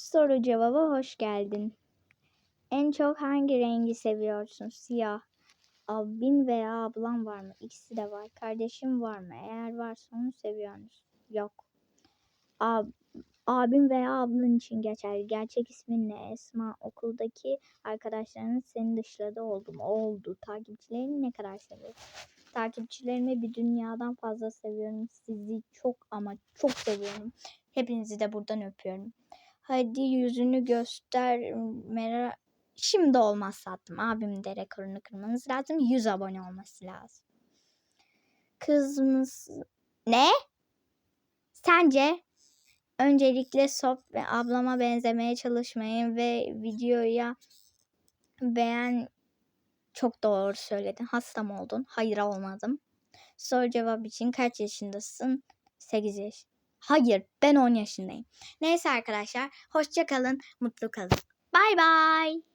Soru cevaba hoş geldin. En çok hangi rengi seviyorsun? Siyah. Abin veya ablan var mı? İkisi de var. Kardeşim var mı? Eğer varsa onu seviyor musun? Yok. Ab abim veya ablan için geçerli. Gerçek ismin ne? Esma. Okuldaki arkadaşlarının seni dışladı oldu? Oldu. Takipçilerini ne kadar seviyorsun? Takipçilerimi bir dünyadan fazla seviyorum. Sizi çok ama çok seviyorum. Hepinizi de buradan öpüyorum. Hadi yüzünü göster. Merak... Şimdi olmaz tatlım. Abim de rekorunu kırmanız lazım. 100 abone olması lazım. Kız mısın? Ne? Sence? Öncelikle Sop ve ablama benzemeye çalışmayın ve videoya beğen çok doğru söyledin. Hasta mı oldun? Hayır olmadım. Soru cevap için kaç yaşındasın? 8 yaş. Hayır ben 10 yaşındayım. Neyse arkadaşlar hoşça kalın, mutlu kalın. Bay bay.